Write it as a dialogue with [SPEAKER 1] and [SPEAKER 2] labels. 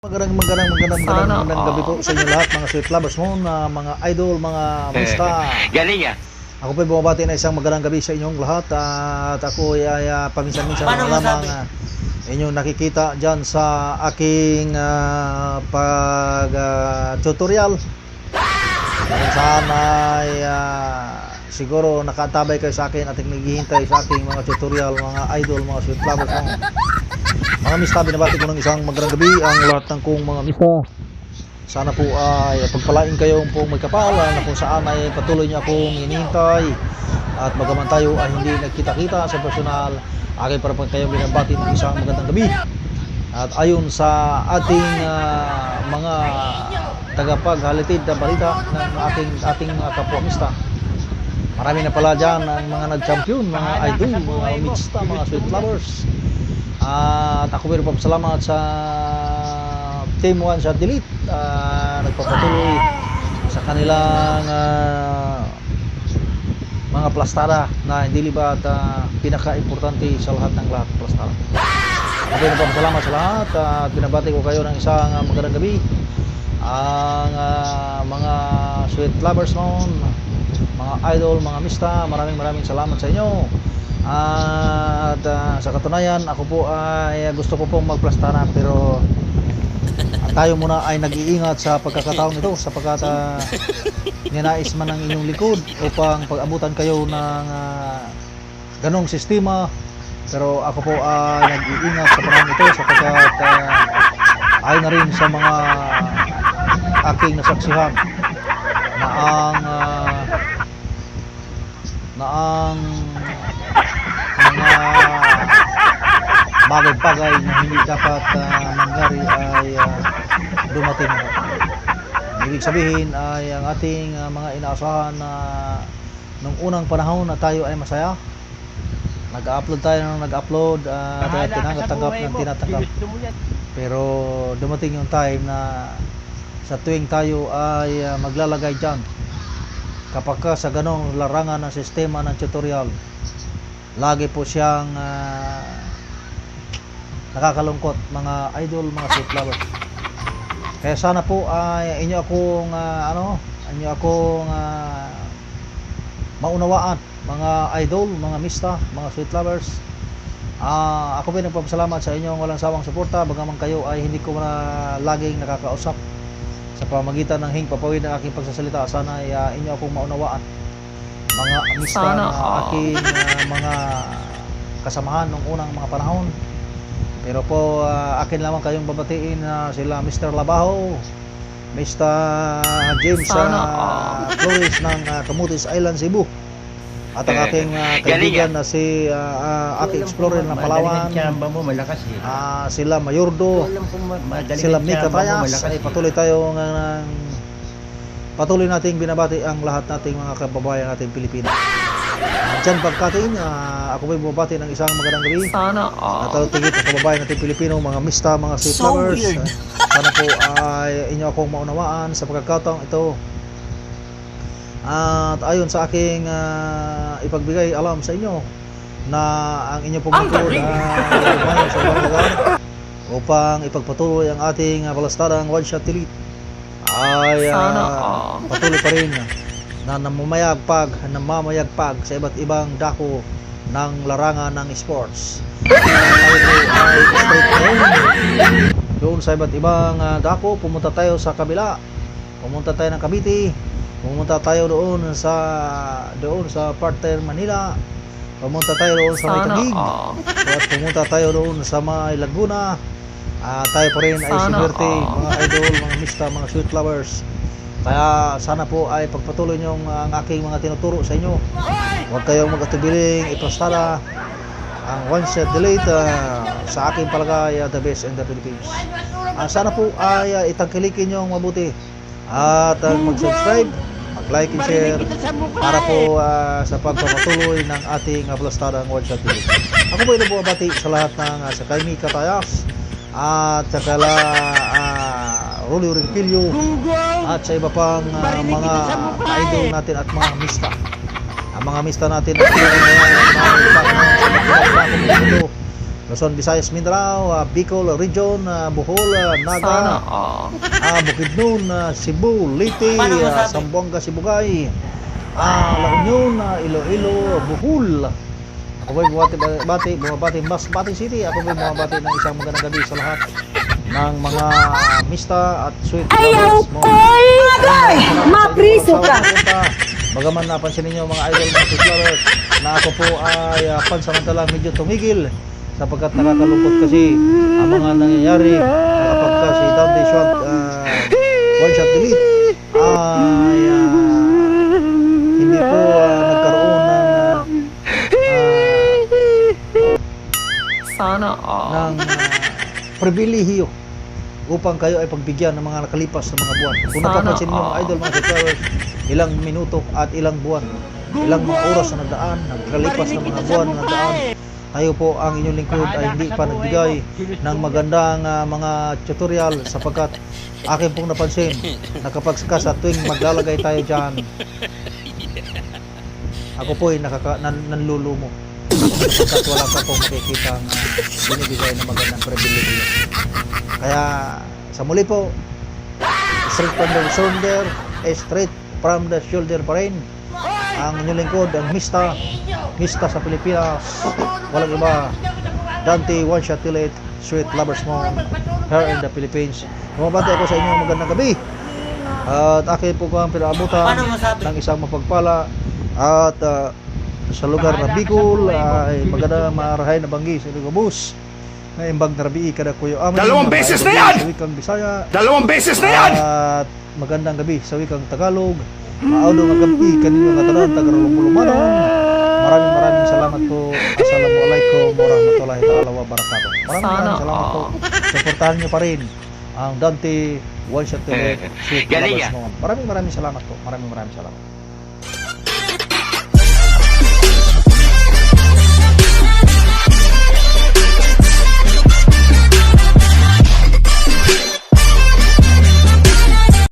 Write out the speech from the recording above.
[SPEAKER 1] Magandang magandang magandang magandang, magandang gabi po sa inyo lahat mga sweet lovers mo na mga idol, mga mista.
[SPEAKER 2] Galing ah.
[SPEAKER 1] Ako po ay bumabati na isang magandang gabi sa inyong lahat at ako ay, ay ah, paminsan-minsan na lamang
[SPEAKER 3] masabi?
[SPEAKER 1] ah, inyong nakikita dyan sa aking ah, pag ah, tutorial. Kung saan ay ah, siguro nakatabay kayo sa akin at naghihintay sa aking mga tutorial, mga idol, mga sweet lovers mo. Mga mista, binabati ko ng isang magandang gabi ang lahat ng kong mga mista. Sana po ay pagpalain kayo pong may kapalan na kung saan ay patuloy niyo akong inihintay at bagaman tayo ay hindi nagkita-kita sa personal, akin para pag kayo binabati ng isang magandang gabi. At ayon sa ating ah, mga tagapaghalitid na balita ng ating ating mga kapwa-mista, marami na pala dyan ang mga nag-champion, mga idol, mga mista, mga sweet lovers. At ako pero papasalamat sa Team 1 sa Delete ah, nagpapatuloy sa kanilang ah, mga plastada na hindi libat ah, pinaka-importante sa lahat ng lahat plastada. Ako pero papasalamat sa lahat at binabati ko kayo ng isang ah, magandang gabi ang ah, mga sweet lovers noon mga idol, mga mista, maraming maraming salamat sa inyo. At ah, sa katunayan, ako po ay gusto ko pong magplastara pero tayo muna ay nag-iingat sa pagkakataong ito sapagkat uh, ninais man ng inyong likod upang pag-abutan kayo ng ah, ganong sistema pero ako po ay nag-iingat sa panahon ito sapagkat uh, ay na rin sa mga aking nasaksihan na ah, bagay-bagay na hindi dapat ah, mangyari ay ah, dumating. Ibig sabihin ay ang ating ah, mga inaasahan na nung unang panahon na tayo ay masaya, nag-upload tayo ng nag-upload at uh, tinanggap-tanggap ng tinatanggap. Pero dumating yung time na sa tuwing tayo ay ah, maglalagay dyan kapag ka sa ganong larangan ng sistema ng tutorial lagi po siyang ah, nakakalungkot mga idol, mga sweet lovers kaya sana po ay inyo akong ah, ano inyo akong ah, maunawaan mga idol, mga mista, mga sweet lovers. Ah, ako po nagpapasalamat sa inyong walang sawang suporta? Bagaman kayo ay hindi ko na laging nakakausap sa pamagitan ng hing papawid ng aking pagsasalita sana ay ah, inyo akong maunawaan mga amista
[SPEAKER 3] Sana
[SPEAKER 1] na aking ah, mga kasamahan nung unang mga panahon pero po ah, akin lamang kayong babatiin na sila Mr. Labaho Mr. James
[SPEAKER 3] Sana
[SPEAKER 1] ah, Flores ng ah, Camotes Island, Cebu at ang aking ah,
[SPEAKER 2] Galing
[SPEAKER 1] kaibigan na si ah, ah, Aki Explorer ng Palawan
[SPEAKER 4] mo, malakas eh.
[SPEAKER 1] ah, sila Mayordo sila Mika Tayas
[SPEAKER 4] malakas
[SPEAKER 1] ay
[SPEAKER 4] eh.
[SPEAKER 1] patuloy tayo ng patuloy nating binabati ang lahat nating mga kababayan nating Pilipino. Diyan pagkatiin, ah, ako may bumabati ng isang magandang gabi.
[SPEAKER 3] Sana
[SPEAKER 1] At
[SPEAKER 3] all.
[SPEAKER 1] uh, tigit ng kababayan nating Pilipino, mga mista, mga sweet
[SPEAKER 3] So
[SPEAKER 1] lovers.
[SPEAKER 3] weird.
[SPEAKER 1] Ah, sana po ay inyo akong maunawaan sa pagkakataong ito. At ayon sa aking ah, ipagbigay alam sa inyo na ang inyo pong
[SPEAKER 3] Ang
[SPEAKER 1] lingkod ay sa ibang lugar upang ipagpatuloy ang ating uh, balastadang one shot delete ay
[SPEAKER 3] Sana all.
[SPEAKER 1] patuloy pa rin na namamayagpag, namamayagpag sa iba't ibang dako ng larangan ng sports. Tayo po ay straight ngayon. Doon sa iba't ibang ah, dako, pumunta tayo sa kabila. Pumunta tayo ng Cavite. Pumunta tayo doon sa doon sa Parter Manila. Pumunta tayo doon sa May
[SPEAKER 3] all.
[SPEAKER 1] At pumunta tayo doon sa May Laguna. Ah, tayo pa rin ay
[SPEAKER 3] all.
[SPEAKER 1] mga idol, mga mista, mga sweet lovers. Kaya sana po ay pagpatuloy niyo ang aking mga tinuturo sa inyo. Huwag kayong mag-atubiling ipastada ang one shot delete ah, sa aking palagay ah, the best in the Philippines. Ah, sana po ay ah, itangkilikin niyo mabuti at ah, mag-subscribe, mag-like and share para po ah, sa pagpapatuloy ng ating aplastada ang one shot delete. Ako po inababati sa lahat ng uh, sa Kaimi Katayas at sa kala uh, Rolly Renfilio at sa iba pang uh, mga idol natin at mga mista ang mga mista natin at mga mga Luzon, Visayas, Mindanao, uh, Bicol, Region, uh, Bohol, uh, Naga, uh, Bukidnon, uh, Cebu, Liti, uh, Sambuanga, Sibugay, uh, La Union, uh, Iloilo, Bohol, ako po'y bumabati, bati, bumabati, mas Bati City. Ako po'y bumabati ng isang magandang gabi sa lahat ng mga mista at sweet
[SPEAKER 3] Ayaw ko'y
[SPEAKER 1] Salamat
[SPEAKER 3] mapriso ka.
[SPEAKER 1] Bagaman napansin ninyo mga idol ng sweet lovers na ako po ay uh, pansamantala medyo tumigil sapagkat nakakalungkot kasi ang mga nangyayari na kapag ka si Dante Shot uh, one shot delete ay ah, hindi po ah, nagkaroon ng ah,
[SPEAKER 2] Sana
[SPEAKER 1] ah,
[SPEAKER 2] all.
[SPEAKER 1] ng ah, pribilehiyo upang kayo ay pagbigyan ng mga nakalipas na mga buwan. Kung napapansin niyo mga
[SPEAKER 2] all.
[SPEAKER 1] idol, mga subscribers, ilang minuto at ilang buwan, ilang mga oras na nagdaan, nagkalipas ng mga buwan na nagdaan, tayo po ang inyong lingkod ay hindi pa nagbigay ng magandang ah, mga tutorial sapagkat akin pong napansin na kapag ka sa tuwing maglalagay tayo dyan, ako po ay nakaka, nan, nanlulumo sapagkat wala ka pong makikita ang ah, binibigay ng magandang privilege. Kaya sa muli po, straight from the shoulder, eh, straight from the shoulder pa rin. Ang inyong lingkod, ang Mista, Mista sa Pilipinas, walang iba, Dante One Shot Tillet, Sweet Lovers mo, here in the Philippines. Bumabati ako sa inyo magandang gabi. At akin po kang pinaabutan ng isang mapagpala at ah, sa lugar na Bicol ay magandang marahay na banggi sa Lugabus na imbang narabii kada kuyo. Amin
[SPEAKER 5] Dalawang
[SPEAKER 1] mga
[SPEAKER 5] beses na yan!
[SPEAKER 1] sa wikang Bisaya.
[SPEAKER 5] Dalawang beses na yan!
[SPEAKER 1] at magandang gabi sa wikang Tagalog. Maaudong nga gabi kaninyo nga tanan tagarulumulumanon maraming maraming salamat po. Assalamualaikum warahmatullahi ta'ala wabarakatuh. Maraming maraming salamat po. suportahan niyo pa rin ang Dante One Shot TV
[SPEAKER 4] ah.
[SPEAKER 1] Maraming maraming salamat po. Maraming maraming salamat